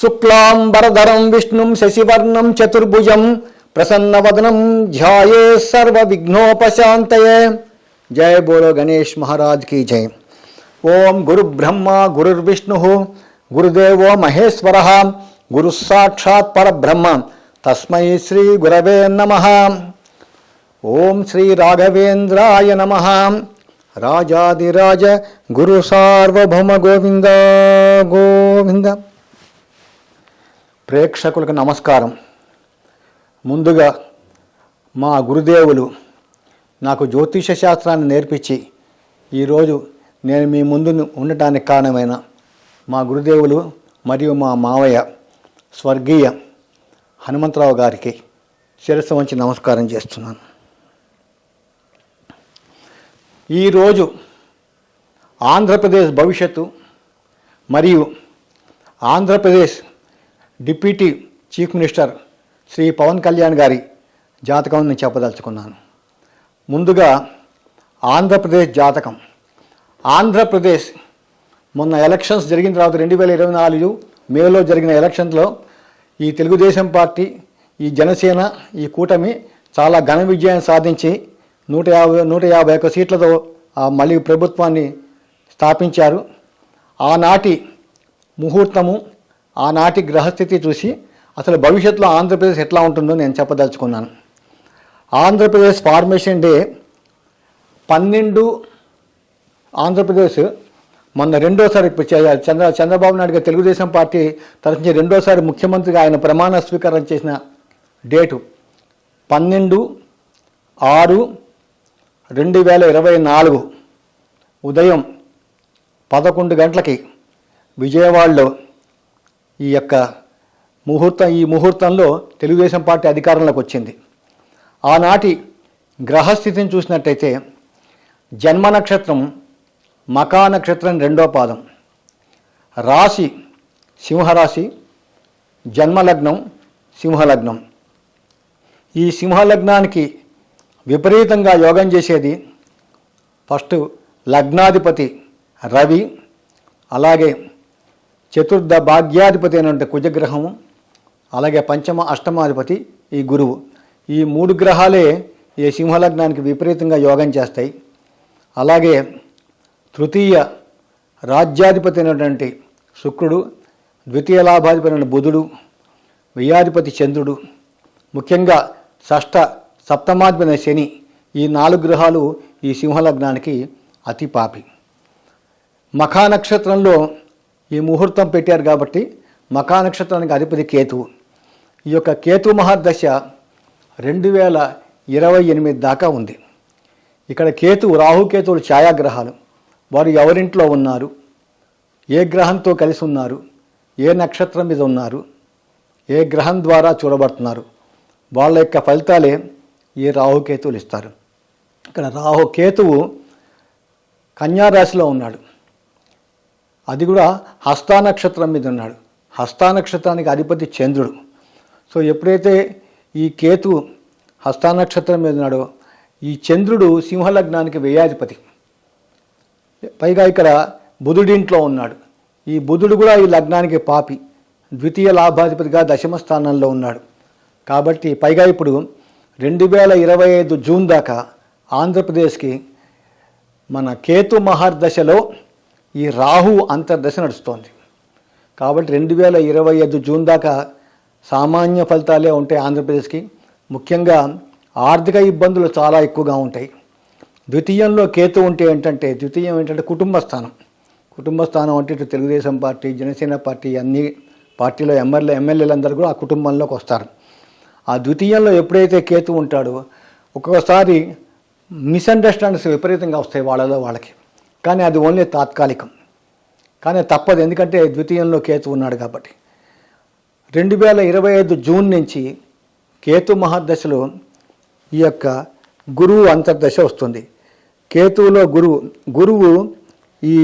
शुक्लाम्बरधरं, विष्णुं, शशिवर्णं, चतुर्भुजं, प्रसन्नवदनं, ध्याये सर्वविघ्नोपशान्तये। जय बोलो गणेश महाराज की जय। ओम गुरु ब्रह्मा, गुरुर्विष्णु, गुरुदेव महेश्वर, गुरु साक्षात् परब्रह्म। तस्म श्री गुरव नम। ओम श्री राघवेन्द्रा नम। राजाधिराज, गुरु सार्वभौम गोविंद गोविंद ప్రేక్షకులకు నమస్కారం. ముందుగా మా గురుదేవులు నాకు జ్యోతిష శాస్త్రాన్ని నేర్పించి ఈరోజు నేను మీ ముందు ఉండటానికి కారణమైన మా గురుదేవులు మరియు మా మావయ్య స్వర్గీయ హనుమంతరావు గారికి శిరస్సు వంచి నమస్కారం చేస్తున్నాను. ఈరోజు ఆంధ్రప్రదేశ్ భవిష్యత్తు మరియు Andhra Pradesh deputy chief minister Shri Pavan Kalyan గారి జాతకం నేను చెప్పదలుచుకున్నాను. ముందుగా ఆంధ్రప్రదేశ్ జాతకం. ఆంధ్రప్రదేశ్ మొన్న ఎలక్షన్స్ జరిగిన తర్వాత రెండు వేల ఇరవై నాలుగు మేలో జరిగిన ఎలక్షన్లో ఈ తెలుగుదేశం పార్టీ ఈ జనసేన ఈ కూటమి చాలా ఘన విజయం సాధించి నూట యాభై నూట యాభై ఒక్క సీట్లతో ఆ మళ్ళీ ప్రభుత్వాన్ని స్థాపించారు. ఆనాటి ముహూర్తము ఆనాటి గ్రహస్థితి చూసి అసలు భవిష్యత్తులో ఆంధ్రప్రదేశ్ ఎట్లా ఉంటుందో నేను చెప్పదలుచుకున్నాను. ఆంధ్రప్రదేశ్ ఫార్మేషన్ డే పన్నెండు ఆంధ్రప్రదేశ్ మొన్న రెండోసారి చంద్ర చంద్రబాబు నాయుడు గారు తెలుగుదేశం పార్టీ తరఫున రెండోసారి ముఖ్యమంత్రిగా ఆయన ప్రమాణ స్వీకారం చేసిన డేటు పన్నెండు ఆరు రెండు వేల ఇరవై నాలుగు ఉదయం పదకొండు గంటలకి విజయవాడలో ఈ యొక్క ముహూర్తం ఈ ముహూర్తంలో తెలుగుదేశం పార్టీ అధికారంలోకి వచ్చింది. ఆనాటి గ్రహస్థితిని చూసినట్టయితే జన్మ నక్షత్రం మకా నక్షత్రం రెండో పాదం. రాశి సింహరాశి జన్మలగ్నం సింహలగ్నం ఈ సింహలగ్నానికి విపరీతంగా యోగం చేసేది ఫస్ట్ లగ్నాధిపతి రవి అలాగే చతుర్థ భాగ్యాధిపతి అయినటువంటి కుజగ్రహము అలాగే పంచమ అష్టమాధిపతి ఈ గురువు. ఈ మూడు గ్రహాలే ఈ సింహలగ్నానికి విపరీతంగా యోగం చేస్తాయి. అలాగే తృతీయ రాజ్యాధిపతి అయినటువంటి శుక్రుడు ద్వితీయ లాభాధిపతి అయిన బుధుడు వ్యయాధిపతి చంద్రుడు ముఖ్యంగా షష్ఠ సప్తమాధిపతి శని ఈ నాలుగు గ్రహాలు ఈ సింహలగ్నానికి అతి పాపి. మఖా నక్షత్రంలో ఈ ముహూర్తం పెట్టారు కాబట్టి మకా నక్షత్రానికి అధిపతి కేతువు. ఈ యొక్క కేతు మహాదశ రెండు వేల ఇరవై ఎనిమిది దాకా ఉంది. ఇక్కడ కేతు రాహుకేతువులు ఛాయాగ్రహాలు. వారు ఎవరింట్లో ఉన్నారు? ఏ గ్రహంతో కలిసి ఉన్నారు? ఏ నక్షత్రం మీద ఉన్నారు? ఏ గ్రహం ద్వారా చూడబడుతున్నారు? వాళ్ళ యొక్క ఫలితాలే ఈ రాహుకేతువులు ఇస్తారు. ఇక్కడ రాహుకేతువు కన్యారాశిలో ఉన్నాడు. అది కూడా హస్తా నక్షత్రం మీద ఉన్నాడు. హస్తా నక్షత్రానికి అధిపతి చంద్రుడు. సో ఎప్పుడైతే ఈ కేతు హస్తా నక్షత్రం మీద ఉన్నాడో ఈ చంద్రుడు సింహలగ్నానికి వ్యయాధిపతి పైగా ఇక్కడ బుధుడింట్లో ఉన్నాడు. ఈ బుధుడు కూడా ఈ లగ్నానికి పాపి. ద్వితీయ లాభాధిపతిగా దశమ స్థానంలో ఉన్నాడు. కాబట్టి పైగా ఇప్పుడు రెండు వేల ఇరవై ఐదు జూన్ దాకా ఆంధ్రప్రదేశ్కి మన కేతు మహర్దశలో ఈ రాహు అంతర్దశ నడుస్తోంది. కాబట్టి రెండు వేల ఇరవై ఐదు జూన్ దాకా సామాన్య ఫలితాలే ఉంటాయి ఆంధ్రప్రదేశ్కి. ముఖ్యంగా ఆర్థిక ఇబ్బందులు చాలా ఎక్కువగా ఉంటాయి. ద్వితీయంలో కేతు ఉంటే ఏంటంటే ద్వితీయం ఏంటంటే కుటుంబ స్థానం కుటుంబ స్థానం అంటే ఇటు తెలుగుదేశం పార్టీ జనసేన పార్టీ అన్ని పార్టీలో ఎమ్మెల్యే ఎమ్మెల్యేలందరూ కూడా ఆ కుటుంబంలోకి వస్తారు. ఆ ద్వితీయంలో ఎప్పుడైతే కేతు ఉంటాడో ఒక్కొక్కసారి మిస్అండర్స్టాండింగ్స్ విపరీతంగా వస్తాయి వాళ్ళలో వాళ్ళకి. కానీ అది ఓన్లీ తాత్కాలికం. కానీ తప్పదు. ఎందుకంటే ద్వితీయంలో కేతు ఉన్నాడు కాబట్టి. రెండు వేల ఇరవై ఐదు జూన్ నుంచి కేతు మహాదశలో ఈ యొక్క గురువు అంతర్దశ వస్తుంది. కేతువులో గురువు గురువు ఈ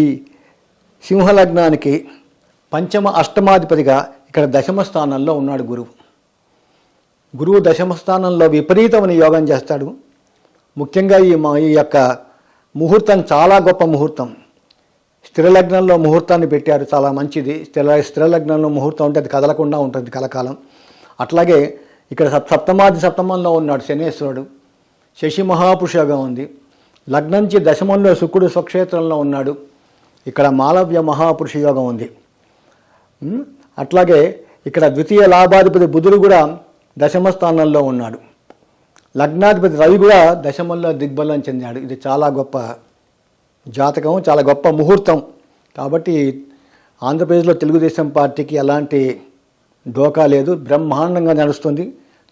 సింహలగ్నానికి పంచమ అష్టమాధిపతిగా ఇక్కడ దశమ స్థానంలో ఉన్నాడు గురువు. గురువు దశమ స్థానంలో విపరీతమైన యోగం చేస్తాడు. ముఖ్యంగా ఈ మా ఈ యొక్క ముహూర్తం చాలా గొప్ప ముహూర్తం. స్థిరలగ్నంలో ముహూర్తాన్ని పెట్టారు చాలా మంచిది. స్థిర స్థిరలగ్నంలో ముహూర్తం ఉంటే అది కదలకుండా ఉంటుంది కలకాలం. అట్లాగే ఇక్కడ సప్ సప్తమాది సప్తమంలో ఉన్నాడు శనేశ్వరుడు. శశి మహాపురుషగా ఉంది. లగ్నంచి దశమంలో శుక్రుడు స్వక్షేత్రంలో ఉన్నాడు. ఇక్కడ మాలవ్య మహాపురుష యోగం ఉంది. అట్లాగే ఇక్కడ ద్వితీయ లాభాధిపతి బుధుడు కూడా దశమ స్థానంలో ఉన్నాడు. లగ్నాధిపతి రవి కూడా దశమంలో దిగ్బలం చెందాడు. ఇది చాలా గొప్ప జాతకం చాలా గొప్ప ముహూర్తం. కాబట్టి ఆంధ్రప్రదేశ్లో తెలుగుదేశం పార్టీకి ఎలాంటి డోకా లేదు. బ్రహ్మాండంగా నడుస్తుంది.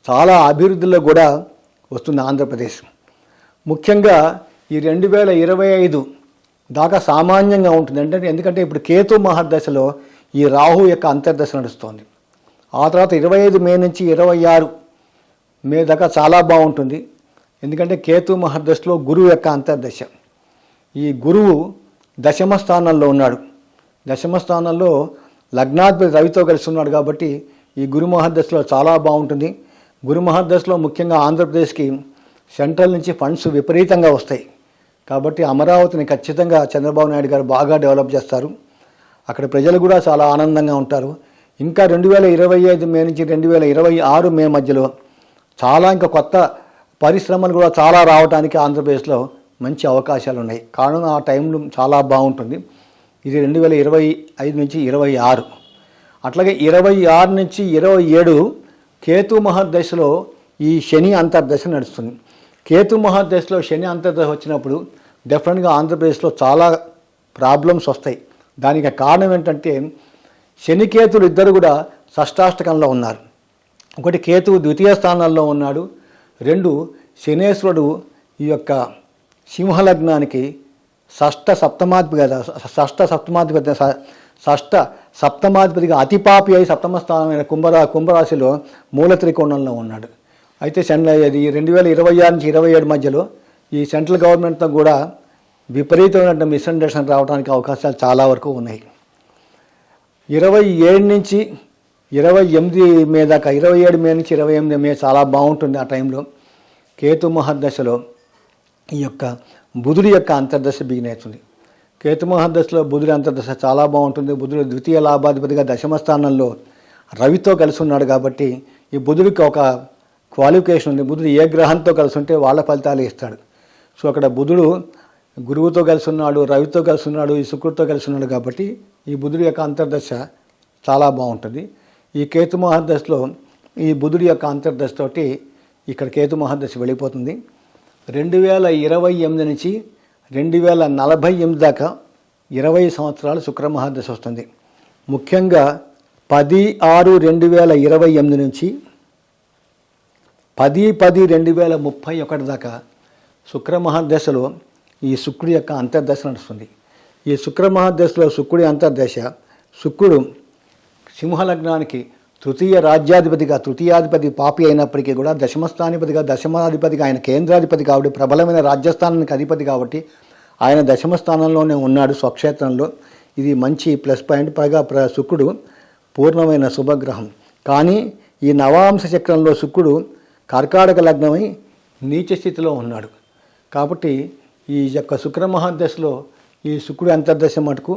చాలా అభివృద్ధిలో కూడా వస్తుంది ఆంధ్రప్రదేశ్. ముఖ్యంగా ఈ రెండు వేల ఇరవై ఐదు దాకా సామాన్యంగా ఉంటుంది. అంటే ఎందుకంటే ఇప్పుడు కేతు మహర్దశలో ఈ రాహు యొక్క అంతర్దశ నడుస్తోంది. ఆ తర్వాత ఇరవై ఐదు మే నుంచి ఇరవై ఆరు మే దాకా చాలా బాగుంటుంది. ఎందుకంటే కేతు మహర్దశలో గురువు యొక్క అంతర్దశ. ఈ గురువు దశమ స్థానంలో ఉన్నాడు. దశమ స్థానంలో లగ్నాధిపతి రవితో కలిసి ఉన్నాడు కాబట్టి ఈ గురు మహర్దశలో చాలా బాగుంటుంది. గురు మహర్దశలో ముఖ్యంగా ఆంధ్రప్రదేశ్కి సెంట్రల్ నుంచి ఫండ్స్ విపరీతంగా వస్తాయి. కాబట్టి అమరావతిని ఖచ్చితంగా చంద్రబాబు నాయుడు గారు బాగా డెవలప్ చేస్తారు. అక్కడ ప్రజలు కూడా చాలా ఆనందంగా ఉంటారు. ఇంకా రెండు వేల ఇరవై ఐదు మే నుంచి రెండు వేల ఇరవై ఆరు మే మధ్యలో చాలా ఇంకా కొత్త పరిశ్రమలు కూడా చాలా రావడానికి ఆంధ్రప్రదేశ్లో మంచి అవకాశాలు ఉన్నాయి కారణం ఆ టైంలో చాలా బాగుంటుంది. ఇది రెండు వేల ఇరవై ఐదు నుంచి ఇరవై ఆరు. అట్లాగే ఇరవై ఆరు నుంచి ఇరవై ఏడు కేతు మహాదశలో ఈ శని అంతర్దశ నడుస్తుంది. కేతు మహాదశలో శని అంతర్దశ వచ్చినప్పుడు డెఫినెట్గా ఆంధ్రప్రదేశ్లో చాలా ప్రాబ్లమ్స్ వస్తాయి. దానికి కారణం ఏంటంటే శనికేతులు ఇద్దరు కూడా షష్టాష్టకంలో ఉన్నారు. ఒకటి కేతువు ద్వితీయ స్థానాల్లో ఉన్నాడు. రెండు శనేశ్వరుడు ఈ యొక్క సింహలగ్నానికి షష్ట సప్తమాధిపతి కదా షష్ట సప్తమాధిపతి షష్ట సప్తమాధిపతిగా అతిపాపి అయి సప్తమ స్థానమైన కుంభరా కుంభరాశిలో మూల త్రికోణంలో ఉన్నాడు. అయితే సెంట్రల్ ఇది రెండు వేల ఇరవై ఆరు నుంచి ఇరవై ఏడు మధ్యలో ఈ సెంట్రల్ గవర్నమెంట్తో కూడా విపరీతమైన మిస్అండర్స్టాండింగ్ రావడానికి అవకాశాలు చాలా వరకు ఉన్నాయి. ఇరవై ఏడు నుంచి ఇరవై ఎనిమిది మే దాకా ఇరవై ఏడు మే నుంచి ఇరవై ఎనిమిది మే చాలా బాగుంటుంది ఆ టైంలో. కేతు మహర్దశలో ఈ యొక్క బుధుడి యొక్క అంతర్దశ బిగిన్ అవుతుంది. కేతు మహర్దశలో బుధుడి అంతర్దశ చాలా బాగుంటుంది. బుధుడు ద్వితీయ లాభాధిపతిగా దశమ స్థానంలో రవితో కలిసి ఉన్నాడు కాబట్టి ఈ బుధుడికి ఒక క్వాలిఫికేషన్ ఉంది. బుధుడు ఏ గ్రహంతో కలిసి ఉంటే వాళ్ళ ఫలితాలు ఇస్తాడు. సో అక్కడ బుధుడు గురువుతో కలిసి ఉన్నాడు రవితో కలిసి ఉన్నాడు ఈ శుక్రుడితో కలిసి ఉన్నాడు కాబట్టి ఈ బుధుడి యొక్క అంతర్దశ చాలా బాగుంటుంది. ఈ కేతు మహాదశలో ఈ బుధుడి యొక్క అంతర్దశతోటి ఇక్కడ కేతు మహాదశ వెళ్ళిపోతుంది. రెండు వేల ఇరవై ఎనిమిది నుంచి రెండు వేల నలభై ఎనిమిది దాకా ఇరవై సంవత్సరాలు శుక్ర మహాదశ వస్తుంది. ముఖ్యంగా పది ఆరు రెండు వేల ఇరవై ఎనిమిది నుంచి పది పది రెండు వేల ముప్పై ఒకటి దాకా శుక్ర మహాదశలో ఈ శుక్రుడి యొక్క అంతర్దశ నడుస్తుంది. ఈ శుక్ర మహాదశలో శుక్రుడి అంతర్దశ శుక్రుడు సింహలగ్నానికి తృతీయ రాజ్యాధిపతిగా తృతీయాధిపతి పాపి అయినప్పటికీ కూడా దశమస్థానిపతిగా దశమాధిపతిగా ఆయన కేంద్రాధిపతి కాబట్టి ప్రబలమైన రాజ్యస్థానానికి అధిపతి కాబట్టి ఆయన దశమ స్థానంలోనే ఉన్నాడు స్వక్షేత్రంలో. ఇది మంచి ప్లస్ పాయింట్. పైగా ప్ర శుక్రుడు పూర్ణమైన శుభగ్రహం. కానీ ఈ నవాంశ చక్రంలో శుక్రుడు కర్కాటక లగ్నమై నీచ స్థితిలో ఉన్నాడు. కాబట్టి ఈ యొక్క శుక్రమహాదశలో ఈ శుక్రుడు అంతర్దశ మటుకు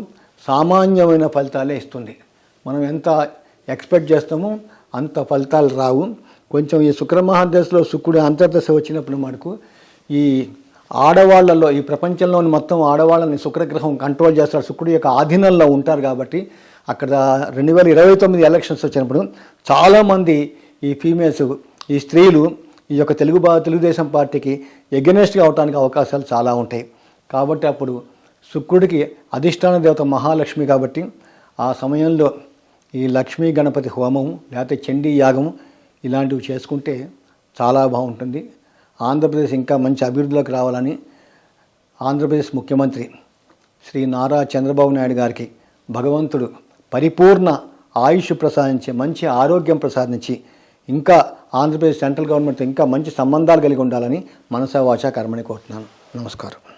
సామాన్యమైన ఫలితాలే ఇస్తుంది. మనం ఎంత ఎక్స్పెక్ట్ చేస్తామో అంత ఫలితాలు రావు. కొంచెం ఈ శుక్రమహాదశలో శుక్రుడు అంతర్దశ వచ్చినప్పుడు మనకు ఈ ఆడవాళ్ళలో ఈ ప్రపంచంలోని మొత్తం ఆడవాళ్ళని శుక్రగ్రహం కంట్రోల్ చేస్తారు. శుక్రుడు యొక్క ఆధీనంలో ఉంటారు కాబట్టి అక్కడ రెండు వేల ఇరవై తొమ్మిది ఎలక్షన్స్ వచ్చినప్పుడు చాలామంది ఈ ఫీమేల్స్ ఈ స్త్రీలు ఈ యొక్క తెలుగు బా తెలుగుదేశం పార్టీకి ఎగనెస్ట్గా అవడానికి అవకాశాలు చాలా ఉంటాయి. కాబట్టి అప్పుడు శుక్రుడికి అధిష్టాన దేవత మహాలక్ష్మి కాబట్టి ఆ సమయంలో ఈ లక్ష్మీ గణపతి హోమం లేకపోతే చండీ యాగం ఇలాంటివి చేసుకుంటే చాలా బాగుంటుంది. ఆంధ్రప్రదేశ్ ఇంకా మంచి అభివృద్ధిలోకి రావాలని ఆంధ్రప్రదేశ్ ముఖ్యమంత్రి శ్రీ నారా చంద్రబాబు నాయుడు గారికి భగవంతుడు పరిపూర్ణ ఆయుష్ ప్రసాదించి మంచి ఆరోగ్యం ప్రసాదించి ఇంకా ఆంధ్రప్రదేశ్ సెంట్రల్ గవర్నమెంట్తో ఇంకా మంచి సంబంధాలు కలిగి ఉండాలని మనసా వాచా కర్మని కోరుతున్నాను. నమస్కారం.